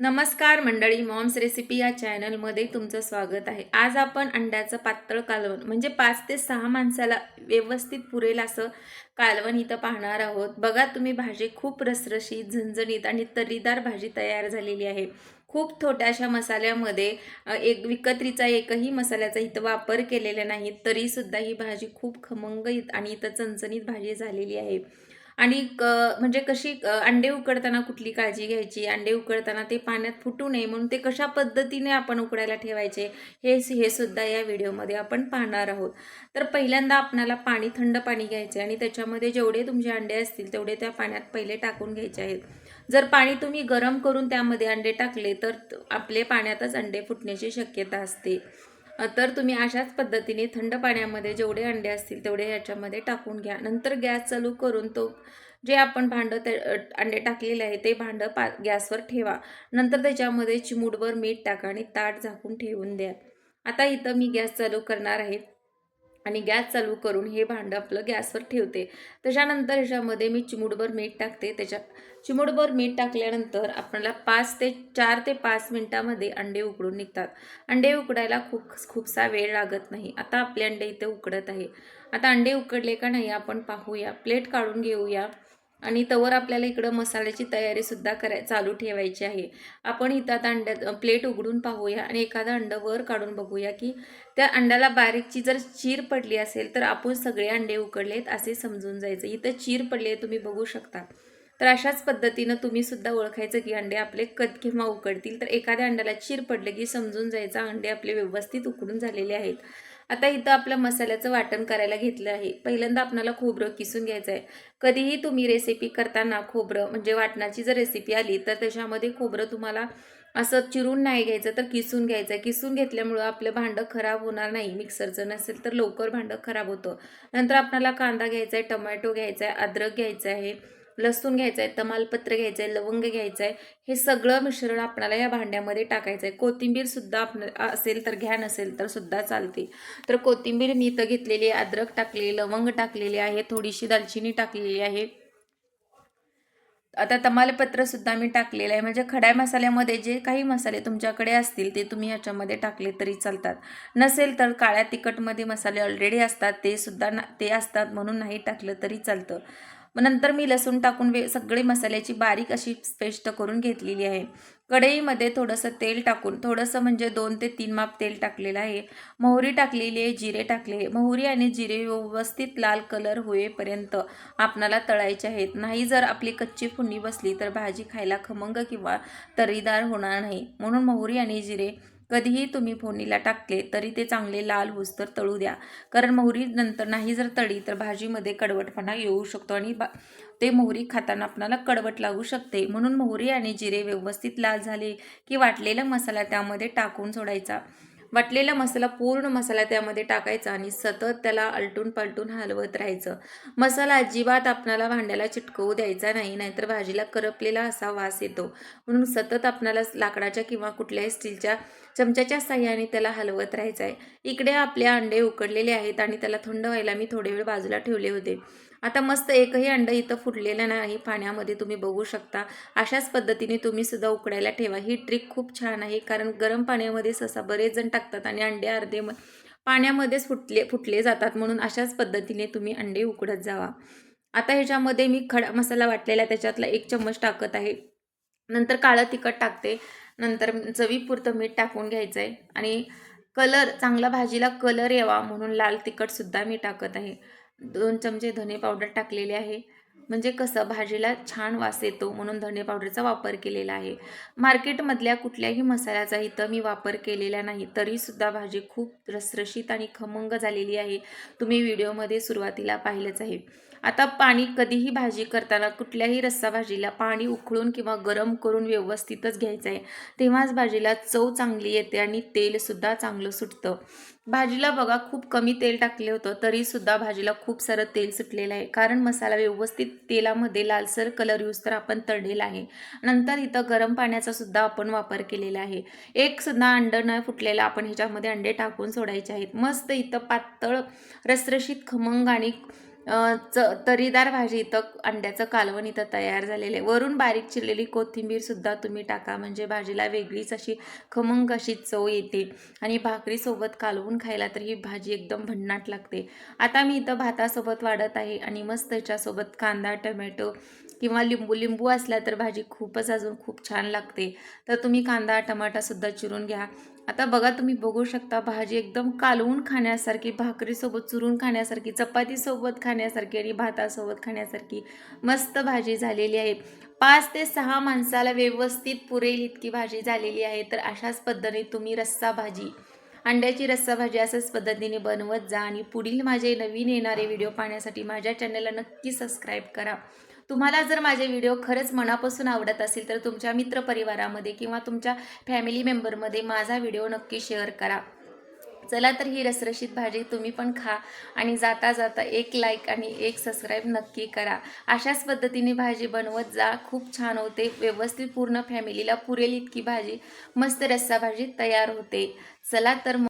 नमस्कार मंडळी moms recipe या चॅनलमध्ये तुमचं स्वागत आहे. आज आपण अंड्याचं पातळ कालवण म्हणजे पाच ते सहा माणसाला व्यवस्थित पुरेल असं कालवण इथं पाहणार आहोत. बघा तुम्ही भाजी खूप रसरशीत झणझणीत आणि तरीदार भाजी तयार झालेली आहे. खूप छोट्याशा मसाल्यामध्ये एक विकत्रीचा एकही मसाल्याचा इथं वापर केलेला नाही तरीसुद्धा ही भाजी खूप खमंग इत- आणि इथं चणचणीत भाजी झालेली आहे. आणि क म्हणजे कशी अंडे उकडताना कुठली काळजी घ्यायची? अंडे उकडताना ते पाण्यात फुटू नये म्हणून ते कशा पद्धतीने आपण उकडायला ठेवायचे? हे हे सुद्धा या व्हिडिओमध्ये आपण पाहणार आहोत. तर पहिल्यांदा आपणाला पाणी थंड पाणी घ्यायचे आणि त्याच्यामध्ये जेवढे तुमचे अंडे असतील तेवढे त्या पाण्यात पहिले टाकून घ्यायचे आहेत. जर पाणी तुम्ही गरम करून त्यामध्ये अंडे टाकले तर आपले पाण्यातच अंडे फुटण्याची शक्यता असते. तर तुम्ही अशाच पद्धतीने थंड पाण्यामध्ये जेवढे अंडे असतील तेवढे याच्यामध्ये टाकून घ्या. नंतर गॅस चालू करून तो जे आपण भांडं ते अंडे टाकलेले आहे ते भांडं पा गॅसवर ठेवा. नंतर त्याच्यामध्ये चिमूटभर मीठ टाका आणि ताट झाकून ठेवून द्या. आता इथं मी गॅस चालू करणार आहे. आणि गॅस चालू करून हे भांडं आपलं गॅसवर ठेवते. त्याच्यानंतर ह्याच्यामध्ये मी चिमूटभर मीठ टाकते. त्याच्या चिमूटभर मीठ टाकल्यानंतर आपल्याला पाच ते चार ते पाच मिनटामध्ये अंडे उकडून निघतात. अंडे उकडायला खूप खूपसा वेळ लागत नाही. आता आपले अंडे इथे उकडत आहे. आता अंडे उकडले का नाही आपण पाहूया. प्लेट काढून घेऊया. आणि तवर आपल्याला इकडं मसाल्याची तयारीसुद्धा कराय चालू ठेवायची आहे. आपण इथं आता अंड्यात प्लेट उघडून पाहूया आणि एखादं अंडं वर काढून बघूया की त्या अंड्याला बारीकची जर चीर पडली असेल तर आपण सगळे अंडे उकडलेत असे समजून जायचं. इथं चीर पडली आहे तुम्ही बघू शकता. तर अशाच पद्धतीनं तुम्हीसुद्धा ओळखायचं की अंडे आपले कद केव्हा उकडतील. तर एखाद्या अंड्याला चीर पडले की समजून जायचं अंडे आपले व्यवस्थित उकडून झालेले आहेत. आता इथं आपलं मसाल्याचं वाटण करायला घेतलं आहे. पहिल्यांदा आपल्याला खोबरं किसून घ्यायचं आहे. कधीही तुम्ही रेसिपी करताना खोबरं म्हणजे वाटणाची जर रेसिपी आली तर त्याच्यामध्ये खोबरं तुम्हाला असं चिरून नाही घ्यायचं तर किसून घ्यायचं आहे. किसून घेतल्यामुळं आपलं भांडं खराब होणार नाही. मिक्सरचं नसेल तर लवकर भांडं खराब होतं. नंतर आपल्याला कांदा घ्यायचा आहे टमॅटो घ्यायचा आहे अद्रक घ्यायचं आहे. लसूण घ्यायचं आहे तमालपत्र घ्यायचं आहे लवंग घ्यायचं आहे हे सगळं मिश्रण आपल्याला या भांड्यामध्ये टाकायचं आहे कोथिंबीरसुद्धा आपण असेल तर घ्या नसेल तर सुद्धा चालते. तर कोथिंबीर मी इथं घेतलेली आहे अद्रक टाकले लवंग टाकलेली आहे थोडीशी दालचिनी टाकलेली आहे. आता तमालपत्रसुद्धा मी टाकलेलं आहे. म्हणजे खड्या मसाल्यामध्ये जे काही मसाले तुमच्याकडे असतील ते तुम्ही ह्याच्यामध्ये टाकले तरी चालतात. नसेल तर काळ्या तिखटमध्ये मसाले ऑलरेडी असतात ते सुद्धा ना ते असतात म्हणून नाही टाकलं तरी चालतं. मग नंतर मी लसूण टाकून वे सगळी मसाल्याची बारीक अशी पेस्ट करून घेतलेली आहे. कढईमध्ये थोडंसं तेल टाकून थोडंसं म्हणजे दोन ते तीन माप तेल टाकलेलं आहे. मोहरी टाकलेली आहे जिरे टाकले मोहरी आणि जिरे व्यवस्थित लाल कलर होईपर्यंत आपणाला तळायचे आहेत. नाही जर आपली कच्ची फुंडी बसली तर भाजी खायला खमंग किंवा तरीदार होणार नाही. म्हणून मोहरी आणि जिरे कधीही तुम्ही फोडणीला टाकले तरी ते चांगले लाल होस तर तळू द्या. कारण मोहरी नंतर नाही जर तळी तर भाजीमध्ये कडवटपणा येऊ शकतो आणि बा ते मोहरी खाताना आपणाला कडवट लागू शकते. म्हणून मोहरी आणि जिरे व्यवस्थित लाल झाले की वाटलेला मसाला त्यामध्ये टाकून सोडायचा. वाटलेला मसाला पूर्ण मसाला त्यामध्ये टाकायचा आणि सतत त्याला अलटून पलटून हलवत राहायचं. मसाला अजिबात आपणाला भांड्याला चिटकवू द्यायचा नाही नाहीतर भाजीला करपलेला असा वास येतो. म्हणून सतत आपणाला लाकडाच्या किंवा कुठल्याही स्टीलच्या चमच्याच्या साह्याने त्याला हलवत राहायचं आहे इकडे आपले अंडे उकडलेले आहेत आणि त्याला थंड व्हायला मी थोडे वेळ बाजूला ठेवले होते. आता मस्त एकही अंडं इथं फुटलेलं नाही. पाण्यामध्ये तुम्ही बघू शकता. अशाच पद्धतीने तुम्ही सुद्धा उकडायला ठेवा. ही ट्रिक खूप छान आहे. कारण गरम पाण्यामध्ये सहसा बरेच जण टाकतात आणि अंडे अर्धे म पाण्यामध्येच फुटले फुटले जातात. म्हणून अशाच पद्धतीने तुम्ही अंडे उकडत जावा. आता ह्याच्यामध्ये मी खडा मसाला वाटलेला त्याच्यातला एक चम्मच टाकत आहे. नंतर काळं तिखट टाकते. नंतर चवीपुरतं मीठ टाकून घ्यायचं आहे आणि कलर चांगला भाजीला कलर यावा म्हणून लाल तिखटसुद्धा मी टाकत आहे. दोन चमचे धने पावडर टाकलेले आहे. म्हणजे कसं भाजीला छान वास येतो म्हणून धने पावडरचा वापर केलेला आहे. मार्केटमधल्या कुठल्याही मसाल्याचा इथं मी वापर केलेला नाही. तरीसुद्धा भाजी खूप रसरशीत आणि खमंग झालेली आहे. तुम्ही व्हिडिओमध्ये सुरुवातीला पाहिलंच आहे. आता पाणी कधीही भाजी करताना कुठल्याही रस्सा भाजीला पाणी उकळून किंवा गरम करून व्यवस्थितच घ्यायचं आहे तेव्हाच भाजीला चव चांगली येते आणि तेलसुद्धा चांगलं सुटतं. भाजीला बघा खूप कमी तेल टाकले होतं तरीसुद्धा भाजीला खूप सारं तेल सुटलेलं आहे. कारण मसाला व्यवस्थित तेलामध्ये लालसर कलर यूज तर आपण तळलेला आहे. नंतर इथं गरम पाण्याचा सुद्धा आपण वापर केलेला आहे. एक सुद्धा अंड न फुटलेला आपण ह्याच्यामध्ये अंडे टाकून सोडायचे आहेत. मस्त इथं पातळ रसरशीत खमंग आणि च तरीदार भाजी इथं अंड्याचं कालवण इथं तयार झालेलं आहे. वरून बारीक चिरलेली कोथिंबीरसुद्धा तुम्ही टाका. म्हणजे भाजीला वेगळीच अशी खमंग अशी चव येते. आणि भाकरीसोबत कालवून खायला तर ही भाजी एकदम भन्नाट लागते. आता मी इथं भातासोबत वाढत आहे आणि मस्त याच्यासोबत कांदा टमॅटो किंवा लिंबू. लिंबू असला तर भाजी खूपच अजून खूप छान लागते. तर तुम्ही कांदा टमाटासुद्धा चिरून घ्या. आता बघा तुम्ही बघू शकता भाजी एकदम कालवून खाण्यासारखी भाकरीसोबत चुरून खाण्यासारखी चपातीसोबत खाण्यासारखी आणि भातासोबत खाण्यासारखी मस्त भाजी झालेली आहे. पाच ते सहा माणसाला व्यवस्थित पुरेल इतकी भाजी झालेली आहे. तर अशाच पद्धतीने तुम्ही रस्सा भाजी अंड्याची रस्सा भाजी अशाच पद्धतीने बनवत जा आणि पुढील माझे नवीन येणारे व्हिडिओ पाहण्यासाठी माझ्या चॅनलला नक्की सबस्क्राईब करा. तुम्हाला जर माझे व्हिडिओ खरंच मनापासून आवडत असेल तर तुमच्या मित्रपरिवारामध्ये किंवा तुमच्या फॅमिली मेंबरमध्ये माझा व्हिडिओ नक्की शेअर करा. चला तर ही रसरशीत भाजी तुम्ही पण खा आणि जाता जाता एक लाईक आणि एक सबस्क्राईब नक्की करा. अशाच पद्धतीने भाजी बनवत जा. खूप छान होते. व्यवस्थित पूर्ण फॅमिलीला पुरेल इतकी भाजी. मस्त रस्सा भाजी तयार होते. चला तर